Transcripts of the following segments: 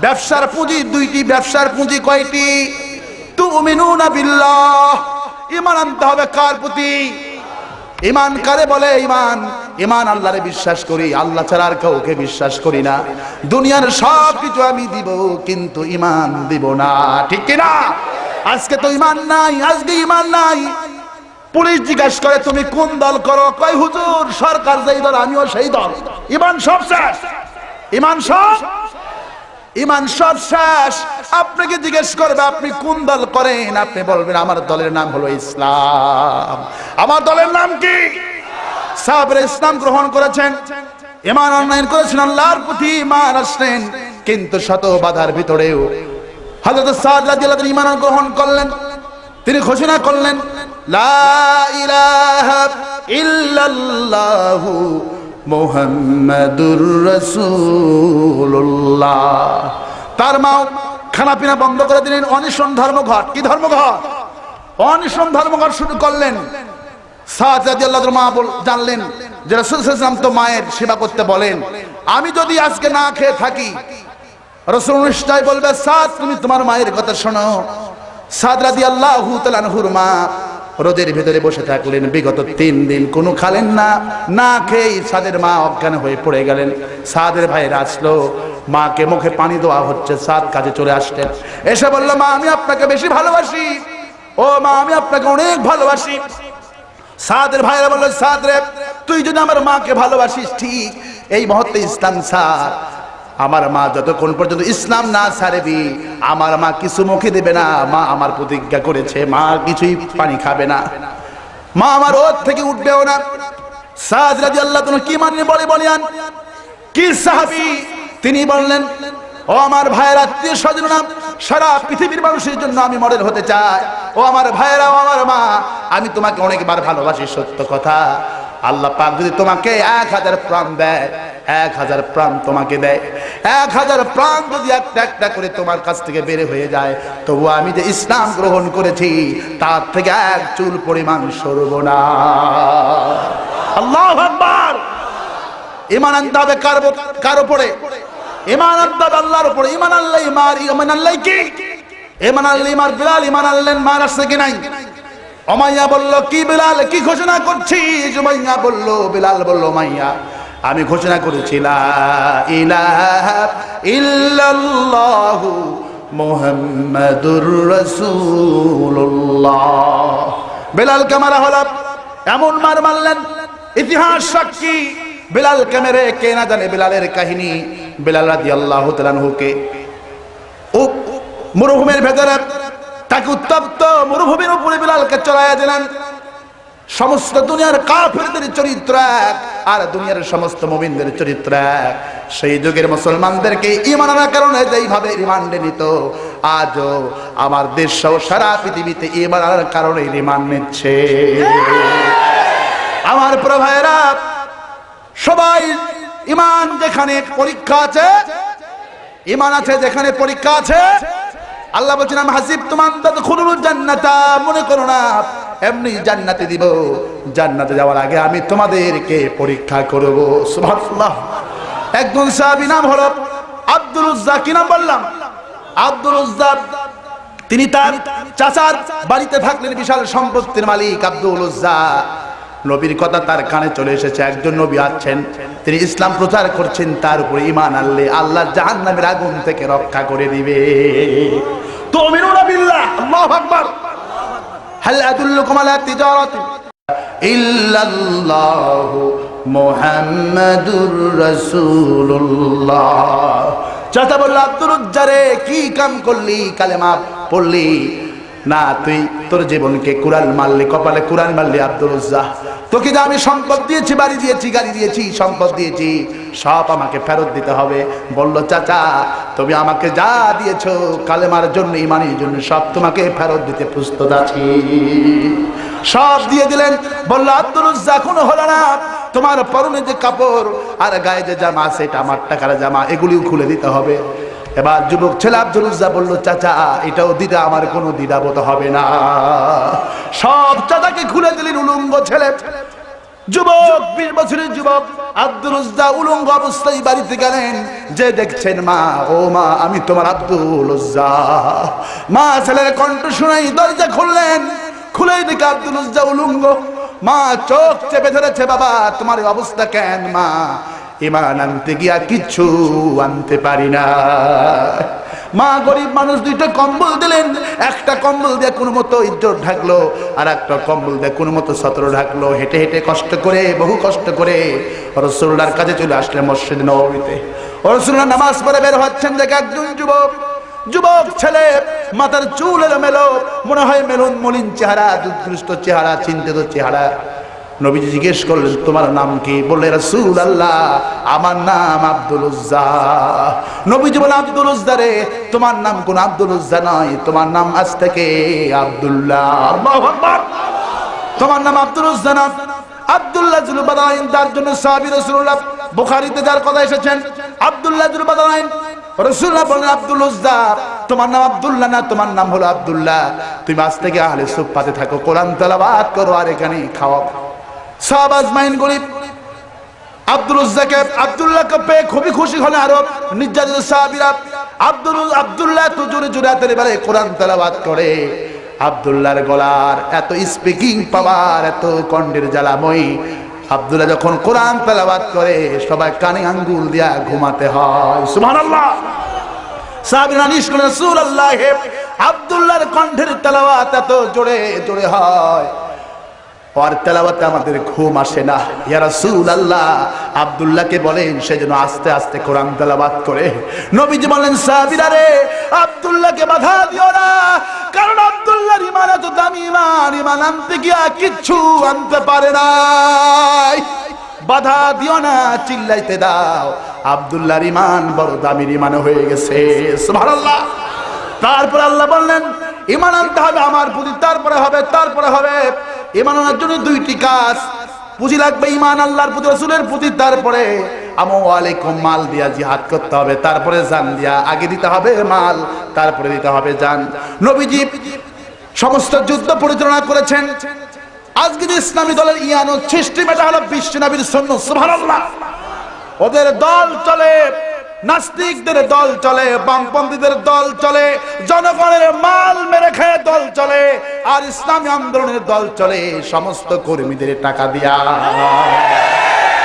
ব্যবসার পুঁজি দুইটি, ব্যবসার পুঁজি কয়টি? তুমিনুনা ইমান হবে কার প্রতি? ইমান কারে বলে ইমান ইমান বিশ্বাস করি, আল্লাহ কাউকে বিশ্বাস করি না। দুনিয়ার সব কিছু আমি দিব, কিন্তু ইমান দিব না। ঠিক আজকে তো ইমান নাই, আজকে ইমান নাই। পুলিশ জিজ্ঞাসা করে, তুমি কোন দল করো? কয়, হুজুর, সরকার যেই দল, আমিও সেই দল। ইমান সব শেষ। ইমান সব ইমান সব শেষ। আপনাকে জিজ্ঞেস করবে, আপনি কোন দল করেন? আপনি বলবেন, আমার দলের নাম হলো ইসলাম। আমার দলের নাম কি? সাহাবের ইসলাম গ্রহণ করেছেন ইমান অনলাইন করেছেন, আল্লাহর প্রতি ইমান আসলেন, কিন্তু শত বাধার ভিতরেও হযরত সাদ রাদিয়াল্লাহু ইমান গ্রহণ করলেন, তিনি ঘোষণা করলেন, লা ইলাহা ইল্লাল্লাহু মুহাম্মাদুর রাসূলুল্লাহ। তার মা খানা পিনা বন্ধ করে দিলেন, অনিশন ধর্মঘট। কি ধর্মঘট? অনিশন ধর্মঘট শুরু করলেন। মা জানলেন যে রাসূল সাল্লাল্লাহু তো মায়ের সেবা করতে বলেন। আমি যদি আজকে না খেয়ে থাকি, রসুল নিশ্চয় বলবে, সাদ, তুমি তোমার মায়ের কথা শোনো। সাদ রাদি আল্লাহ মা রোদের ভেতরে বসে থাকলেন। বিগত তিন দিন কোনো খালেন না। না খেয়ে সাদের মা অজ্ঞান হয়ে পড়ে গেলেন। সাদের ভাইয়ের আসলো। মাকে মুখে পানি দেওয়া হচ্ছে। সাদ কাজে চলে আসলেন। এসে বলল, মা, আমি আপনাকে বেশি ভালোবাসি। ও মা, আমি আপনাকে অনেক ভালোবাসি। সাদের ভাইরা বলল, সাদ রে, তুই যদি আমার মাকে ভালোবাসিস, ঠিক। এই মুহূর্তে ইসলাম সার আমার মা যতক্ষণ পর্যন্ত ইসলাম না ছাড়বি, আমার মা কিছু মুখে দেবে না। মা আমার প্রতিজ্ঞা করেছে, মা কিছুই পানি খাবে না। মা আমার ওর থেকে উঠবেও না। সাদ রাজি আল্লাহ তুমি কি মাননি বলে, বলিয়ান? কি সাহাবি? তিনি বললেন, ও আমার ভাইয়ের, আত্মীয় স্বজন সারা পৃথিবীর মানুষের জন্য আমি মডেল হতে চাই। ও আমার ভাইয়েরা, ও আমার মা, আমি তোমাকে অনেকবার ভালোবাসি, সত্য কথা। আল্লাহ পাক যদি তোমাকে এক হাজার প্রাণ দেয় এক হাজার প্রাণ তোমাকে দেয়। এক হাজার প্রাণ যদি একটা একটা করে তোমার কাছ থেকে বেড়ে হয়ে যায় তবু আমি যে ইসলাম গ্রহণ করেছি, তার থেকে এক চুল পরিমাণ সরব না আল্লাহ আকবার! ইমান আনতে হবে কার কার উপরে? ইমান আনতে হবে আল্লাহর উপরে। ইমান আল্লাহ ইমান ইমান আল্লাহ কি? ইমান আল্লাহ ইমান বিলাল ইমান আল্লাহ মান আসছে কি নাই? অমাইয়া বলল, কি বিলাল? কি ঘোষণা করছিস? উমাইয়া বলল, বিলাল বলল মাইয়া আমি ঘোষণা করেছি ইল্লাল্লাহু মুহাম্মাদুর রাসূলুল্লাহ। হল এমন মার মারলেন। ইতিহাস সাক্ষী। বেলাল ক্যামেরে কে না জানে বেলালের কাহিনী। বেলাল রাদি আল্লাহ ও মরুভূমির ভেতরে তাকে উত্তপ্ত মরুভূমির উপরে বিলালকে চড়াইয়া দিলেন। সমস্ত দুনিয়ার কাফেরদের চরিত্র এক, আর দুনিয়ার সমস্ত মুমিনদের চরিত্র এক। সেই যুগের মুসলমানদেরকে ইমান আনার কারণে যেইভাবে রিমান্ডে নিত, আজও আমার দেশ সহ সারা পৃথিবীতে ইমান আনার কারণে রিমান্ড নিচ্ছে। আমার প্রিয় ভাইয়েরা, সবাই ইমান যেখানে পরীক্ষা আছে ইমান আছে যেখানে পরীক্ষা আছে, আল্লাহ বলছেন, আমি হাসিব তোমার জান্নাতা, মনে করো না এমনি জান্নাতে দিব। জান্নাতে যাওয়ার আগে আমি তোমাদেরকে পরীক্ষা করব। সুবহানাল্লাহ। একজন সাহাবী নাম হলো আব্দুল উজ্জা কি নাম বললাম? আব্দুল উজ্জা তিনি তার চাচার বাড়িতে থাকলেন বিশাল সম্পত্তির মালিক আব্দুল উজ্জা নবীর কথা তার কানে চলে এসেছে। একজন নবী আছেন। তিনি ইসলাম প্রচার করছেন। তার উপরে ইমান আনলে আল্লাহ জাহান্নামের আগুন থেকে রক্ষা করে দিবে। তো বিল্লাহ, আল্লাহু আকবার। হাল আদুল্লুকুম আলা তিজারাতি ইল্লাল্লাহু মুহাম্মাদুর রাসূলুল্লাহ চাচা বলল, আব্দুল উজ্জারে, কি কাম করলি? কালেমা পড়লি। না, তুই তোর জীবনকে কুরাল মারলি, কপালে কুরাল মারলি আব্দুল তোকে যে আমি সম্পদ দিয়েছি, বাড়ি দিয়েছি, গাড়ি দিয়েছি, সম্পদ দিয়েছি, সব আমাকে ফেরত দিতে হবে। বলল, চাচা, তুমি আমাকে যা দিয়েছ, কালেমার জন্য, ইমানের জন্য, সব তোমাকে ফেরত দিতে প্রস্তুত আছি। সব দিয়ে দিলেন। বলল আব্দুল কোনো হলো না। তোমার পরনে যে কাপড় আর গায়ে যে জামা, সেটা আমার টাকার জামা, এগুলিও খুলে দিতে হবে। এবার যুবক ছেলে আব্দুল উজ্জা বলল, চাচা, এটাও দিদা, আমার কোনো দ্বিধাবোধ হবে না। সব চাচাকে খুলে দিলেন উলঙ্গ ছেলে। যুবক, বিশ বছরের যুবক আব্দুল উজ্জা উলঙ্গ অবস্থায় বাড়িতে গেলেন। যে দেখছেন মা, ও মা, আমি তোমার আব্দুল উজ্জা মা ছেলের কণ্ঠ শুনাই দরজা খুললেন। খুলে দেখে আব্দুল উজ্জা উলঙ্গ, মা, চোখ চেপে ধরেছে বাবা, তোমার অবস্থা কেন মা? ইমান আনতে গিয়া কিচ্ছু আনতে পারি না। মা গরিব মানুষ দুইটা কম্বল দিলেন, একটা কম্বল দিয়ে কোনো মতো ইজ্জত ঢাকলো আর একটা কম্বল দিয়ে কোনো মতো সতর ঢাকলো। হেঁটে হেঁটে কষ্ট করে, বহু কষ্ট করে রসুল্লার কাছে চলে আসলে মসজিদ নবমীতে রসুল্লাহ নামাজ পড়ে বের হচ্ছেন দেখে একজন যুবক যুবক ছেলে, মাথার চুল এলো মেলো মনে হয় মেলুন মলিন চেহারা দুধৃষ্ট চেহারা, চিন্তিত চেহারা। নবীজি জিজ্ঞেস করলেন, তোমার নাম কি? বললে রাসূল আল্লাহ আমার নাম আব্দুল উজ্জা। নবীজি বলে আব্দুল উজ্জা রে, তোমার নাম কোন আব্দুল উজ্জা নয়, তোমার নাম আজ থেকে আব্দুল্লাহ। তোমার নাম আব্দুল উজ্জা না। আব্দুল্লাহ তার জন্য আব্দুল তোমার নাম তোমার নাম হলো আব্দুল্লাহ। তুমি আজ থেকে আহলে সুফাতে থাকো, কোরআন তেলাওয়াত করো, আর এখানে খাওয়াও। সব আজমাইন গরিব। খুবই খুশি আরও আব্দুল্লাহ জোরে কোরআন করে। আব্দুল্লাহর গলার এত স্পিকিং পাওয়ার এত কণ্ঠের আব্দুল্লাহ যখন কোরআন তেলাওয়াত করে, সবাই কানে আঙ্গুল দিয়া ঘুমাতে হয়। আব্দুল্লাহর কণ্ঠের তেলাওয়াত এত জোরে জোরে হয়। আর তেলাওয়াতে আমাদের ঘুম আসে না। ইয়া রাসূলুল্লাহ, আব্দুল্লাহকে বলেন, সে যেন আস্তে আস্তে কোরআন তেলাওয়াত করে। নবীজি বলেন, সাহাবীরা রে, আব্দুল্লাহকে বাধা দিও না, কারণ আব্দুল্লাহর ঈমান এত দামি ঈমান ঈমান আনতে গিয়া কিচ্ছু আনতে পারে নাই। বাধা দিও না, চিল্লাইতে দাও। আব্দুল্লাহর ঈমান বড় দামির ঈমান হয়ে গেছে। সুবহানাল্লাহ। তারপর আল্লাহ বললেন ইমান আনতে হবে আমার প্রতি তারপরে হবে তারপরে হবে। ইমান আনার জন্য দুইটি কাজ। পুঁজি লাগবে ইমান আল্লাহর প্রতি, রসুলের প্রতি, তারপরে আলাইকুম, মাল দিয়া জিহাদ করতে হবে, তারপরে জান দিয়া। আগে দিতে হবে মাল, তারপরে দিতে হবে জান। নবীজি সমস্ত যুদ্ধ পরিচালনা করেছেন। আজকে যে ইসলামী দলের ইয়ানো সৃষ্টি মেটা হলো বিশ্ব নবীর সৈন্য সুবহানাল্লাহ। ওদের দল চলে। নাস্তিকদের দল চলে, বামপন্থীদের দল চলে, জনগণের মাল মেরে খেয়ে দল চলে, আর ইসলামী আন্দোলনের দল চলে, সমস্ত কর্মীদের টাকা দিয়া।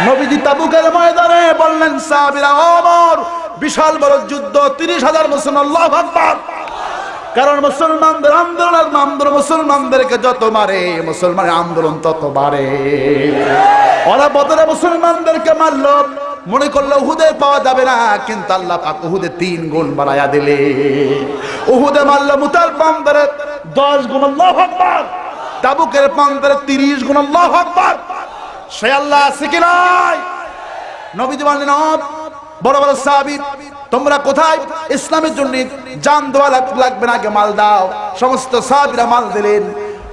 নবীজি তাবুকের ময়দানে বললেন, সাহাবীরা ওমর বিশাল বড় যুদ্ধ, তিরিশ হাজার মুসলমান, আল্লাহু আকবার। কারণ মুসলমানদের আন্দোলনের আন্দোলন মুসলমানদেরকে যত মারে, মুসলমানের আন্দোলন তত বাড়ে। ওরা বদলে মুসলমানদেরকে মারলো। মনে করল উহুদে পাওয়া যাবে না কিন্তু আল্লাহ পাক উহুদে তিন গুণ বাড়াইয়া দিলে। উহুদে মারলো মুতাল পাম্পের দশ গুণ আল্লাহ আকবার। তাবুকের পাম্পের তিরিশ গুণ আল্লাহ আকবার। সে আল্লাহ আছে কি নাই? নবীজি বললেন "ও, বড় বড় সাহাবী তোমরা কোথায়? ইসলামের জন্য জান দেওয়া লাগ- লাগবে না আগে মাল দাও। সমস্ত সাহাবীরা মাল দিলেন।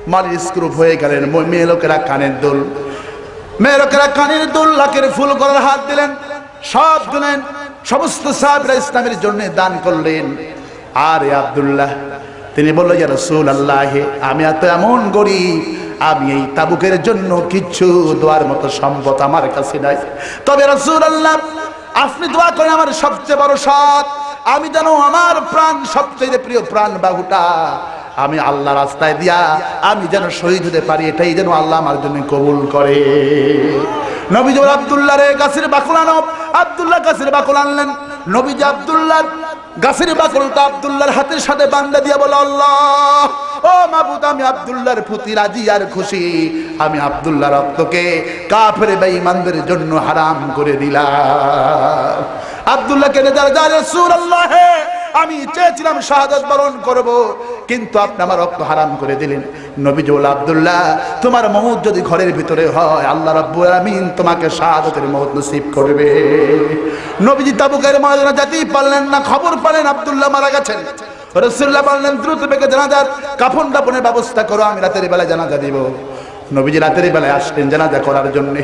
মালের স্ক্রুপ হয়ে গেলেন মেয়ে লোকেরা কানের দোল মেয়ে লোকেরা কানের দোল লাখের ফুল করার হাত দিলেন। সব দিলেন সমস্ত সাহাবীরা ইসলামের জন্য দান করলেন। আর আব্দুল্লাহ, তিনি বলল যে রসুল আল্লাহ আমি এত এমন গরিব, আমি এই তাবুকের জন্য কিচ্ছু দোয়ার মতো সম্পদ আমার কাছে নাই। তবে রসুল আল্লাহ আপনি দোয়া করেন আমার সবচেয়ে বড় সৎ আমি যেন আমার প্রাণ, সবচেয়ে প্রিয় প্রাণ বাহুটা আমি আল্লাহ রাস্তায় দিয়া, আমি যেন শহীদ হতে পারি, এটাই যেন আল্লাহ আমার জন্য কবুল করে। নবীজ আব্দুল্লাহ রে গাছের বাকুল আনো। আব্দুল্লাহ গাছের বাকুল আনলেন। নবীজ আব্দুল্লাহ গাছের বাকলটা আব্দুল্লাহর হাতের সাথে বান্দা দিয়ে বলো, আল্লাহ, ও মাবুদ, আমি আব্দুল্লাহর প্রতি রাজি আর খুশি। আমি আব্দুল্লাহ রক্তকে কাফের বেঈমানদের জন্য হারাম করে দিলাম। আব্দুল্লাহ কেনে যা রাসূলুল্লাহ আমি চেয়েছিলাম শাহাদাত বরণ করব, কিন্তু আপনি আমার রক্ত হারাম করে দিলেন। নবীজুল আব্দুল্লাহ, তোমার মৌত যদি ঘরের ভিতরে হয়, আল্লাহ রাব্বুল আমিন তোমাকে শাহাদাতের মৌত নসিব করবে। নবীজি তাবুকের ময়দানে যেতেই পারলেন না, খবর পেলেন, আব্দুল্লাহ মারা গেছেন। রসুল্লাহ বললেন, দ্রুত বেগে জানাজার কাফন দাপনের ব্যবস্থা করো, আমি রাতের বেলায় জানাজা দিব। নবীজি রাতের বেলায় আসলেন জানাজা করার জন্য।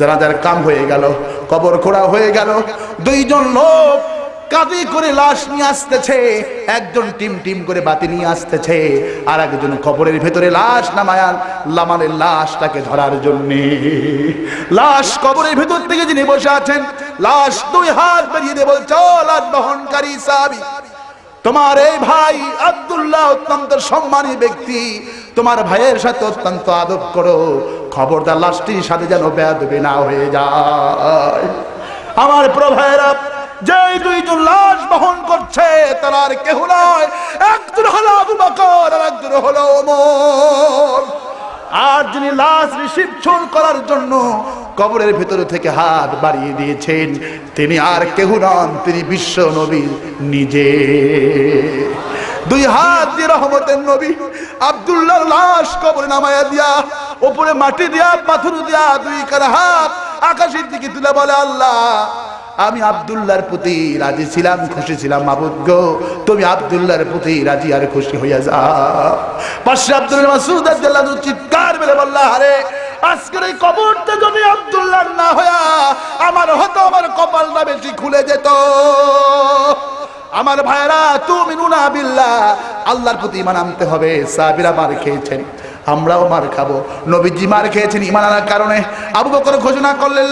জানাজার কাম হয়ে গেল, কবর খোড়া হয়ে গেল। দুইজন লোক কাঁধে করে লাশ নিয়ে আসতেছে। একজন টিম টিম করে বাতি নিয়ে আসতেছে। আর একজন কবরের ভেতরে লাশ নামায়াল লামানের লাশটাকে ধরার জন্য। লাশ কবরের ভেতর থেকে যিনি বসে আছেন, লাশ দুই হাত বেরিয়ে বলছে, "ও লাশ বহনকারী সাহাবী, তোমার এই ভাই আব্দুল্লাহ অত্যন্ত সম্মানী ব্যক্তি। তোমার ভাইয়ের সাথে অত্যন্ত আদব করো। খবরদার লাশটির সাথে যেন বেয়াদবি না হয়ে যায়। আমার প্রভাইরা যেই দুইজন লাশ বহন করছে, তারা আর কেহ নয় একজন হলো আবু বকর, আর একজন হলো ওমর। আর যিনি লাশ রিসিপশন করার জন্য কবরের ভেতর থেকে হাত বাড়িয়ে দিয়েছেন, তিনি আর কেহ নন, তিনি বিশ্ব নবী নিজে। দুই হাত দিয়ে রহমতের নবী আব্দুল্লাহ লাশ কবরে নামায়া দিয়া উপরে মাটি দিয়া, পাথর দিয়া, দুই কার হাত আকাশের দিকে তুলে বলে, আল্লাহ আমি আব্দুল্লাহর প্রতি রাজি ছিলাম, খুশি ছিলাম, মাবুদ গো, তুমি আব্দুল্লাহর প্রতি রাজি আর খুশি হইয়া যা পাশে আব্দুল মাসুদ আব্দুল্লাহ চিৎকার মেরে বললা আব্দুল্লাহ না আমার আমার খুলে যেত। আমার তুমি আল্লাহর আনতে হবে। সাবিরা মার খেয়েছেন, আমরাও মার খাব। নবীজি মার খেয়েছেন ইমান আনার কারণে। আবু বকর ঘোষণা করলেন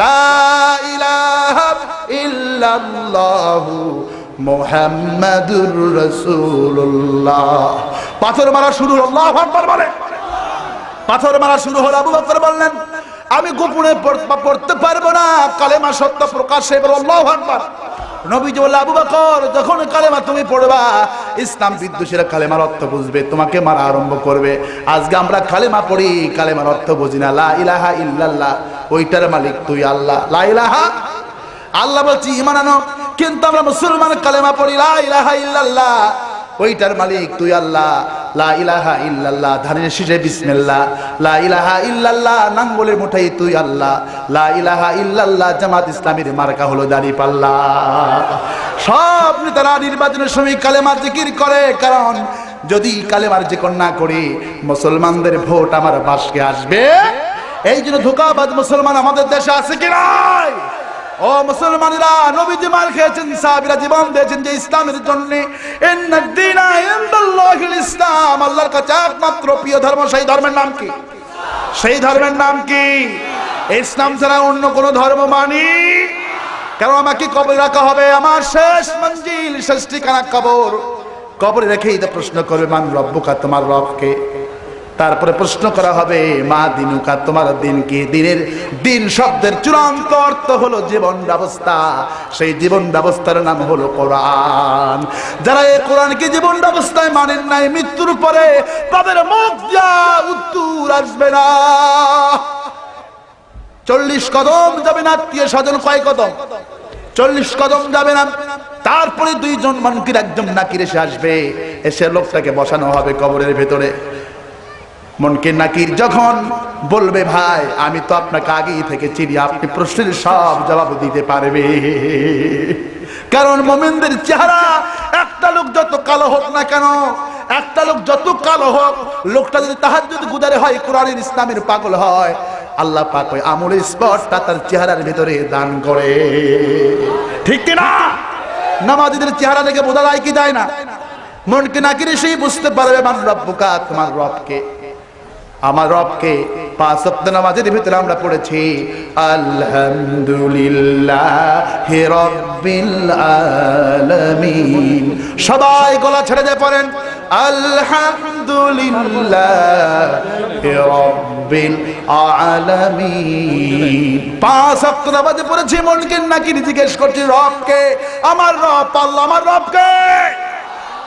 লা ইলাহা পাথর মারা শুরু হলো বলে। পাথর মারা শুরু হলো, আবু বকর বললেন, আমি গোপনে পড়তে পারব না, কালেমা সত্য প্রকাশে বকর, যখন কালেমা তুমি পড়বা, ইসলাম বিদ্বেষীরা কালেমার অর্থ বুঝবে, তোমাকে মারা আরম্ভ করবে। আজকে আমরা কালেমা পড়ি, কালেমার অর্থ বুঝি না। লা ইলাহা ইল্লাল্লাহ। ওইটার মালিক তুই আল্লাহ। লা ইলাহা আল্লাহ বলছি, ইমান আনো। কিন্তু আমরা মুসলমান কালেমা পড়ি, লা ইলাহা ইল্লাল্লাহ। ওইটার মালিক তুই আল্লাহ। লা ইলাহা ইল্লাল্লাহ, ধানের শীষে বিসমিল্লাহ। লা ইলাহা ইল্লাল্লাহ, নাঙ্গলের মুঠাই তুই আল্লাহ। লা ইলাহা ইল্লাল্লাহ, জামাত ইসলামের মার্কা হলো দাড়ি পাল্লা। সব নেতারা নির্বাচনের সময় কালেমা জিকির করে, কারণ যদি কালেমার জিকর না করি, মুসলমানদের ভোট আমার বাসকে আসবে। এই জন্য ধোকাবাদ মুসলমান আমাদের দেশে আছে কি নাই? ও মুসলমানেরা, নবীজি মার খেয়েছেন, সাহাবীরা জীবন দিয়েছেন যে ইসলামের জন্য। ইসলাম আল্লাহর কাছে একমাত্র প্রিয় ধর্ম, সেই ধর্মের নাম কি? সেই ধর্মের নাম কি? ইসলাম ছাড়া অন্য কোন ধর্ম মানি? কেন আমাকে কবরে রাখা হবে? আমার শেষ মঞ্জিল শেষ ঠিকানা কবর। কবরে রেখেই তো প্রশ্ন করবে, মান রব্বুকা, তোমার রবকে? তারপরে প্রশ্ন করা হবে, মা দিনুকা, তোমার দিন কি দিনের? দিন শব্দের চূড়ান্ত অর্থ হলো জীবন ব্যবস্থা। সেই জীবন ব্যবস্থার নাম হলো কোরআন। যারা এই কোরআনকে জীবন ব্যবস্থায় মানেন নাই, মৃত্যুর পরে তাদের মুখ দিয়া উত্তর আসবে না। চল্লিশ কদম যাবে না, আত্মীয় স্বজন কয় কদম? চল্লিশ কদম যাবে না। তারপরে দুইজন মানুষের একজন নাকির এসে আসবে। এসে লোকটাকে বসানো হবে কবরের ভেতরে। মনকে নাকির যখন বলবে, ভাই, আমি তো আপনাকে আগেই থেকে চিনি, আপনি প্রশ্নের সব জবাব দিতে পারবে। কারণ মোমেনদের চেহারা একটা লোক যত কালো হোক না কেন, একটা লোক যত কালো হোক, লোকটা যদি তাহার যদি গুদারে হয়, কোরআনের ইসলামের পাগল হয়, আল্লাহ পাক ওই আমলের স্পটটা তার চেহারার ভিতরে দান করে। ঠিক কিনা? নামাজিদের চেহারা দেখে বোঝা যায় কি যায় না? মনকে নাকি সেই বুঝতে পারবে, মান রব্বুকা, তোমার রবকে আমার রবকে পাঁচ সপ্তাহ নামাজের ভিতরে আমরা পড়েছি, আলহামদুলিল্লাহ সবাই গলা ছেড়ে দিয়ে পড়েন, আলহামদুলিল্লাহ পাঁচ নামাজে পড়েছি মনকে নাকি জিজ্ঞেস করছি, রবকে? আমার রব, আল্লাহ আমার রবকে।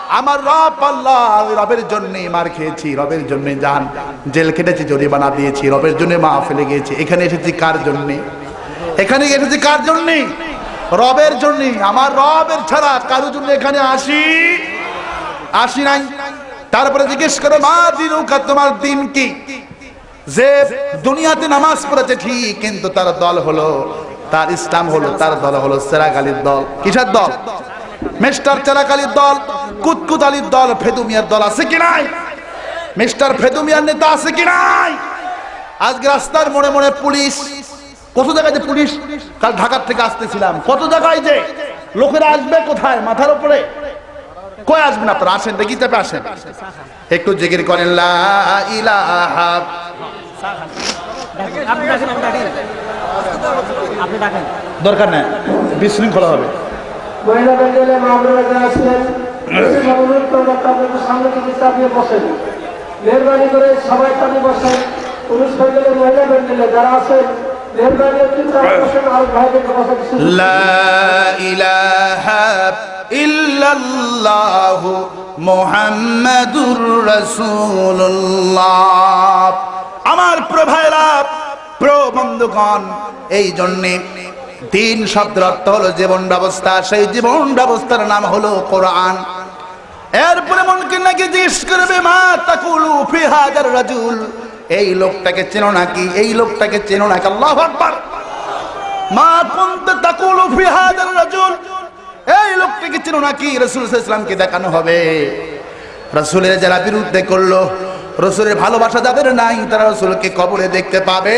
আমার রব আল্লাহ রবের জন্য মার খেয়েছি, রবের জন্য জান জেল কেটেছি, জরিমানা দিয়েছি, রবের জন্য মা ফেলে গিয়েছি। এখানে এসেছি কার জন্য? এখানে এসেছি কার জন্য? রবের জন্য। আমার রবের ছাড়া কারোর জন্য এখানে আসি আসি নাই। তারপরে জিজ্ঞেস করো, মা দিনুকা, তোমার দিন কি? যে দুনিয়াতে নামাজ পড়েছে, ঠিক, কিন্তু তার দল হলো, তার ইসলাম হলো, তার দল হলো সেরাগালির দল। কিসের দল? মিস্টার চেরাকালির দল কুতকুত আলীর দল ফেদুমিয়ার দল আছে কি নাই? মিস্টার ফেদুমিয়ার নেতা আছে কি নাই? আজকে রাস্তার মোড়ে মোড়ে পুলিশ কত জায়গায় যে পুলিশ? কাল ঢাকার থেকে আসতেছিলাম। কত জায়গায় যে? লোকেরা আসবে কোথায়? মাথার উপরে। কই আসবেন আপনারা? আসেন দেখি চাপে আসেন। একটু জিকির করেন লা ইলাহা। আপনি আপনি ডাকেন। আপনি ডাকেন। দরকার নেই বিশৃঙ্খলা হবে। মহিলা প্যান্ডেলে মামলা যারা ছিলেন অনুরোধ করব আপনাদের সামনে থেকে চাপিয়ে বসেন। মেহরবানি করে সবাই চাপিয়ে বসেন পুরুষ প্যান্ডেলে মহিলা প্যান্ডেলে যারা আছেন সুযোগ দিন। লা ইলাহা ইল্লাল্লাহু মুহাম্মাদুর রাসূলুল্লাহ। আমার প্রভাইরা প্রবন্ধগণ এই জন্যে তিন শব্দের অর্থ হলো জীবন ব্যবস্থা। সেই জীবন ব্যবস্থার নাম হলো কোরআন। এরপরে মনকে নাকি জিজ্ঞেস করবে, মা তাকুলু ফি হাজার রাজুল? এই লোকটাকে চেনো নাকি? এই লোকটাকে চেনো নাকি? আল্লাহু আকবার। মা কুন্ত তাকুলু ফি হাদার রাজুল? এই লোকটাকে চেনো নাকি? রাসূল সাল্লাল্লাহু দেখানো হবে? রাসূলের যারা বিরুদ্ধে করল, রাসূলের ভালোবাসা যাদের নাই, তারা রাসূলকে কবরে দেখতে পাবে।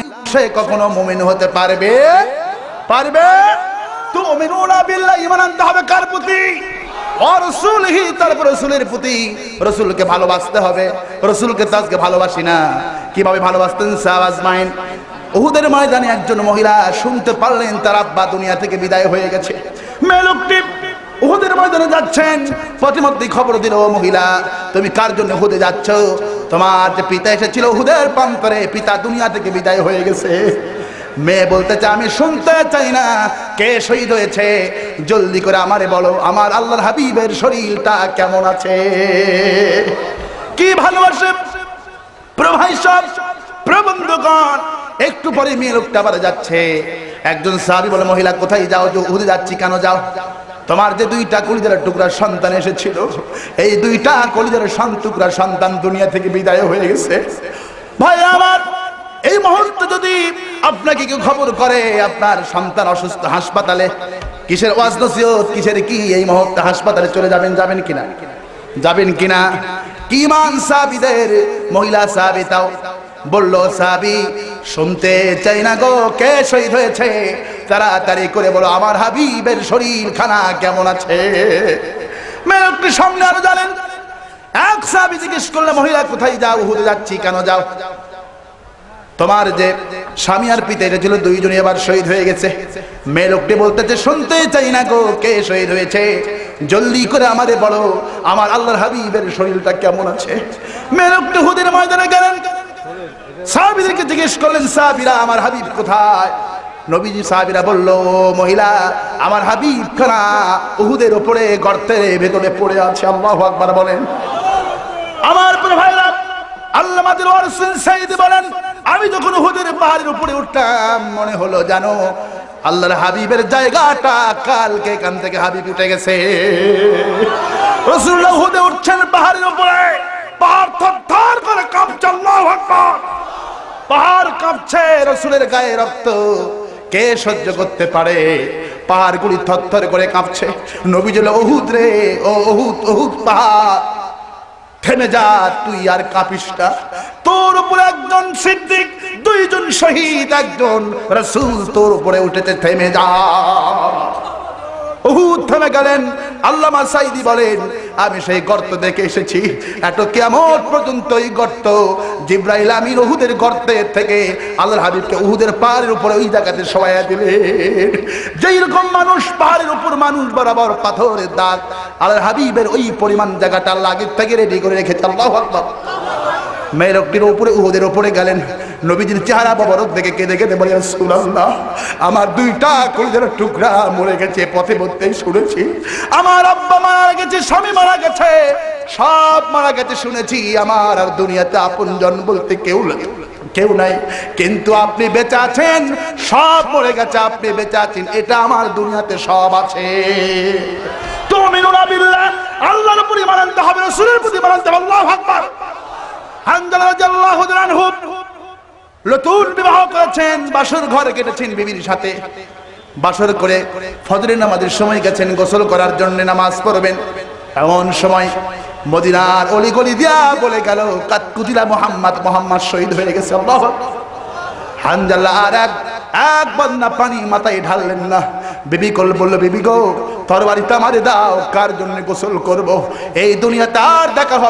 সে কখনো মুমিন হতে পারবে? পারবে? হবে কার প্রতি? রসুলের প্রতি। রসুলকে ভালোবাসতে হবে। রসুলকে তো আজকে ভালোবাসি না। কীভাবে ভালোবাসতেন ময়দানে একজন মহিলা শুনতে পারলেন, তার আব্বা দুনিয়া থেকে বিদায় হয়ে গেছে। ময়দানে যাচ্ছেন। প্রতিমধ্যে খবর দিল, ও মহিলা, তুমি কার জন্য উহুদে যাচ্ছ? তোমার যে পিতা এসেছিল হুদের প্রান্তরে পিতা দুনিয়া থেকে বিদায় হয়ে গেছে। মেয়ে বলতে চায়, আমি শুনতে চাই না। কে শহীদ হয়েছে? জলদি করে আমারে বলো, আমার আল্লাহর হাবিবের শরীরটা কেমন আছে? কি ভালোবাসে? প্রভাই সব প্রবন্ধগণ। একটু পরে মেয়ে লোকটা আবার যাচ্ছে। একজন সাহাবি বলে, মহিলা, কোথায় যাও? যে উহুদে যাচ্ছি, কেন যাও? তোমার যে দুইটা কলিজার টুকরা সন্তান এসেছিল, এই দুইটা কলিজার টুকরা সন্তান দুনিয়া থেকে বিদায় হয়ে গেছে। ভাই, আমার এই মুহূর্তে যদি আপনাকে কেউ খবর করে, আপনার সন্তান অসুস্থ হাসপাতালে, কিসের ওয়াজ নসিহত, কিসের কি, এই মুহূর্তে হাসপাতালে চলে যাবেন যাবেন কিনা? যাবেন কিনা? কিমান সাবিদের, মহিলা সাবি তাও বলল সাবি শুনতে চাই না গো, কে শহীদ হয়েছে? তাড়াতাড়ি করে বলো, আমার হাবিবের শরীর খানা কেমন আছে? মেয়েটি সামনে আরও জানেন এক সাবি জিজ্ঞেস করলে, মহিলা, কোথায় যাও? হুদে যাচ্ছি, কেন যাও? তোমার যে স্বামী আর পিতা এটা ছিল দুইজনই এবার শহীদ হয়ে গেছে। মেয়ে লোকটি বলতেছে, শুনতে চাই না গো, কে শহীদ হয়েছে? জলদি করে আমারে বলো, আমার আল্লাহর হাবিবের শরীরটা কেমন আছে? মেয়ে লোকটি হুদের ময়দানে গেলেন। সাহাবিদেরকে জিজ্ঞেস করলেন, সাহাবিরা, আমার হাবিব কোথায়? নবীজি সাহাবিরা বলল, মহিলা, আমার হাবিব খানা উহুদের ওপরে গর্তের ভেতরে পড়ে আছে, আল্লাহ আকবার বলেন। আমার ভাইরা আল্লাহ বলেন, আমি যখন হুদের পাহাড়ের উপরে উঠতাম, মনে হলো জানো আল্লাহর হাবিবের জায়গাটা কালকে এখান থেকে হাবিব উঠে গেছে। রসুল্লাহ উঠছেন পাহাড়ের উপরে, পাহাড় থর করে কাঁপছে, আল্লাহু আকবার। পাহাড় কাঁপছে রসুলের গায়ে রক্ত। কে সহ্য করতে পারে? পাহাড়গুলি থরথর করে কাঁপছে। নবীজল ওহুদ রে, ও ওহুদ ওহুদ পাহাড়, থেমে যা, তুই আর কাঁপিস তোর উপরে একজন সিদ্দিক, দুইজন শহীদ, একজন রসুল তোর উপরে উঠেছে থেমে যা। থেমে গেলেন। আল্লামা সাইদি বলেন, আমি সেই গর্ত দেখে এসেছি। এত কেমন পর্যন্ত এই গর্ত, জিব্রাইল আমির উহুদের গর্তের থেকে আল্লাহর হাবিবকে উহুদের পাহাড়ের উপরে ওই জায়গাতে সবাই দিলেন। যেই রকম মানুষ পাহাড়ের উপর মানুষ বরাবর পাথরের দাগ, আল্লাহর হাবিবের ওই পরিমাণ জায়গাটা আল্লাহ আগের থেকে রেডি করে রেখেছে। আল্লাহ আকবার। মেয়ের উপরে, উহুদের উপরে গেলেন। নবীজির চেহারা ববরক দেখে কেঁদে কেঁদে বলে, রাসূলুল্লাহ, আমার দুইটা কলিজার টুকরা মরে গেছে, পথে পথেই শুনেছি। আমার আব্বা মারা গেছে, স্বামী মারা গেছে, সব মারা গেছে শুনেছি। আমার আর দুনিয়াতে আপন আপনজন বলতে কেউ কেউ নাই। কিন্তু আপনি বেঁচে আছেন, সব মরে গেছে, আপনি বেঁচে আছেন, এটা আমার দুনিয়াতে সব আছে। আল্লাহর উপর ঈমান আনতে হবে, রাসূলের প্রতি হবে, আল্লাহু আকবার। হানজালা রাদিয়াল্লাহু আনহু নতুন বিবাহ করেছেন, বাসর ঘরে কেটেছেন বিবির সাথে। বাসর করে ফজরের নামাজের সময় গেছেন, গোসল করার জন্য নামাজ পড়বেন। এমন সময় মদিনার অলি গলি দিয়া বলে গেল কাতকুদিলা মোহাম্মদ মোহাম্মদ শহীদ হয়ে গেছে, আল্লাহ হানজাল্লা আর এক এক বন্যা পানি মাথায় ঢাললেন না। বিবি কল বলল, বিবি গো তরবারিটা আমারে দাও, কার জন্য গোসল করব? এই দুনিয়াতে আর দেখা হবে